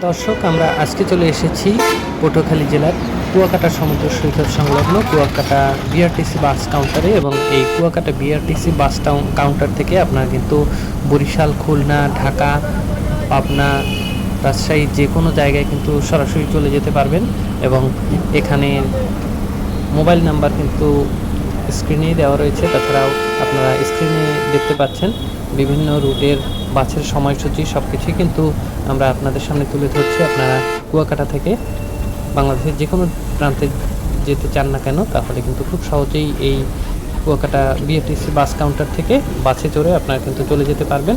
দর্শক, আমরা আজকে চলে এসেছি পটুয়াখালী জেলার কুয়াকাটা সমুদ্র সৈকত সংলগ্ন কুয়াকাটা বিআরটিসি বাস কাউন্টারে এবং এই Kuakata BRTC bus town- counter থেকে আপনারা কিন্তু বরিশাল, খুলনা, ঢাকা, পাবনা, রাজশাহী যে কোনো জায়গায় কিন্তু সরাসরি চলে যেতে পারবেন এবং এখানে মোবাইল নাম্বার কিন্তু স্ক্রিনেই দেওয়া রয়েছে। তাছাড়াও আপনারা স্ক্রিনে দেখতে পাচ্ছেন বিভিন্ন রুটের বাসের সময়সূচি সব কিছুই কিন্তু আমরা আপনাদের সামনে তুলে ধরছি। আপনারা কুয়াকাটা থেকে বাংলাদেশের যে কোনো প্রান্তে যেতে চান না কেন, তাহলে কিন্তু খুব সহজেই এই কুয়াকাটা বিএটিসি বাস কাউন্টার থেকে বাসে চড়ে আপনারা কিন্তু চলে যেতে পারবেন।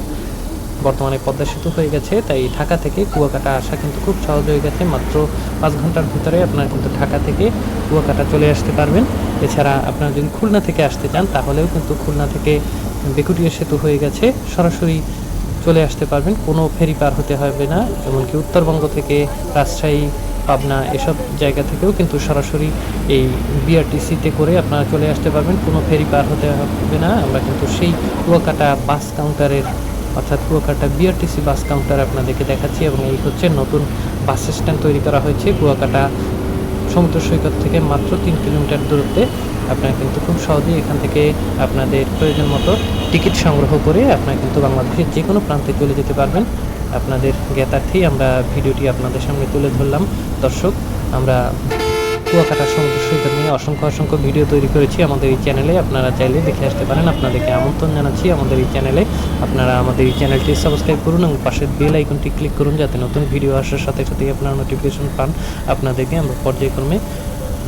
বর্তমানে পদ্মা সেতু হয়ে গেছে, তাই ঢাকা থেকে কুয়াকাটা আসা কিন্তু খুব সহজ হয়ে গেছে। মাত্র পাঁচ ঘণ্টার ভিতরে আপনারা কিন্তু ঢাকা থেকে কুয়াকাটা চলে আসতে পারবেন। এছাড়া আপনারা যদি খুলনা থেকে আসতে চান, তাহলেও কিন্তু খুলনা থেকে বেকুটিয়া সেতু হয়ে গেছে। সরাসরি চলে আসতে পারবেন, কোনো ফেরি পার হতে হবে না। এমনকি উত্তরবঙ্গ থেকে রাজশাহী, পাবনা এসব জায়গা থেকেও কিন্তু সরাসরি এই বিআরটিসিতে করে আপনারা চলে আসতে পারবেন। কোনো ফেরি পার হতে হবে না। আমরা কিন্তু সেই কুয়াকাটা বাস কাউন্টারের অর্থাৎ কুয়াকাটা বিআরটিসি বাস কাউন্টার আপনাদেরকে দেখাচ্ছি এবং এই হচ্ছে নতুন বাস স্ট্যান্ড তৈরি করা হয়েছে। কুয়াকাটা সমুদ্র সৈকত থেকে মাত্র তিন কিলোমিটার দূরত্বে। আপনারা কিন্তু খুব সহজেই এখান থেকে আপনাদের প্রয়োজন মতো টিকিট সংগ্রহ করে আপনারা কিন্তু বাংলাদেশের যে কোনো প্রান্তে চলে যেতে পারবেন। আপনাদের জ্ঞাতার্থেই আমরা ভিডিওটি আপনাদের সামনে তুলে ধরলাম। দর্শক, আমরা কুয়াকাটা সমুদ্র সৈকত নিয়ে অসংখ্য অসংখ্য ভিডিও তৈরি করেছি। আমাদের এই চ্যানেলে আপনারা চাইলে দেখে আসতে পারেন। আপনাদেরকে আমন্ত্রণ জানাচ্ছি আমাদের এই চ্যানেলে আপনারা আমাদের এই চ্যানেলটি সাবস্ক্রাইব করুন এবং পাশের বেল আইকনটি ক্লিক করুন যাতে নতুন ভিডিও আসার সাথে সাথেই আপনারা নোটিফিকেশন পান। আপনাদেরকে আমরা পর্যায়ক্রমে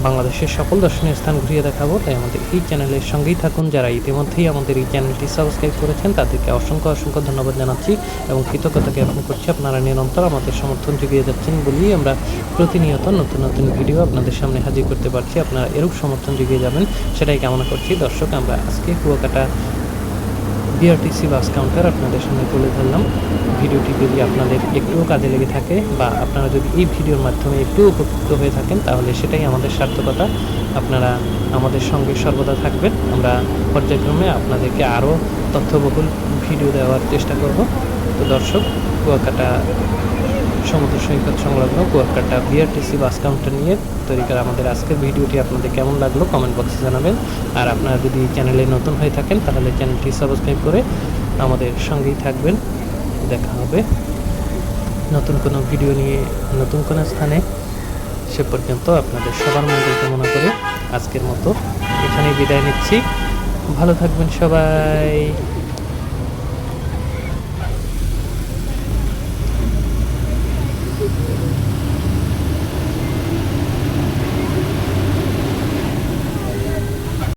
বাংলাদেশের সকল দর্শনীয় স্থান ঘুরিয়ে দেখাবো। তাই আমাদের এই চ্যানেলের সঙ্গেই থাকুন। যারা ইতিমধ্যেই আমাদের এই চ্যানেলটি সাবস্ক্রাইব করেছেন, তাদেরকে অসংখ্য অসংখ্য ধন্যবাদ জানাচ্ছি এবং কৃতজ্ঞতা জ্ঞাপন করছি। আপনারা নিরন্তর আমাদের সমর্থন জুগিয়ে যাচ্ছেন বলেই আমরা প্রতিনিয়ত নতুন নতুন ভিডিও আপনাদের সামনে হাজির করতে পারছি। আপনারা এরূপ সমর্থন জুগিয়ে যাবেন, সেটাই কামনা করছি। দর্শক, আমরা আজকে কুয়াকাটা বিআরটিসি বাস কাউন্টার আপনাদের সামনে তুলে ধরলাম। ভিডিওটি যদি আপনাদের একটুও কাজে লেগে থাকে বা আপনারা যদি এই ভিডিওর মাধ্যমে একটু উপকৃত হয়ে থাকেন, তাহলে সেটাই আমাদের সার্থকতা। আপনারা আমাদের সঙ্গে সর্বদা থাকবেন। আমরা পর্যায়ক্রমে আপনাদেরকে আরও তথ্যবহুল ভিডিও দেওয়ার চেষ্টা করব। তো দর্শক, কুয়াকাটা সমুদ্র সৈকত সংলগ্ন কুয়াকাটা বিআরটিসি বাস কাউন্টার নিয়ে তৈরি করা আমাদের আজকের ভিডিওটি আপনাদের কেমন লাগল কমেন্ট বক্সে জানাবেন। আর আপনারা যদি চ্যানেলে নতুন হয়ে থাকেন, তাহলে চ্যানেলটি সাবস্ক্রাইব করে আমাদের সঙ্গেই থাকবেন। দেখা হবে নতুন কোনো ভিডিও নিয়ে নতুন কোনো স্থানে। সে পর্যন্ত আপনাদের সবার মঙ্গল কামনা করে আজকের মতো এখানেই বিদায় নিচ্ছি। ভালো থাকবেন সবাই।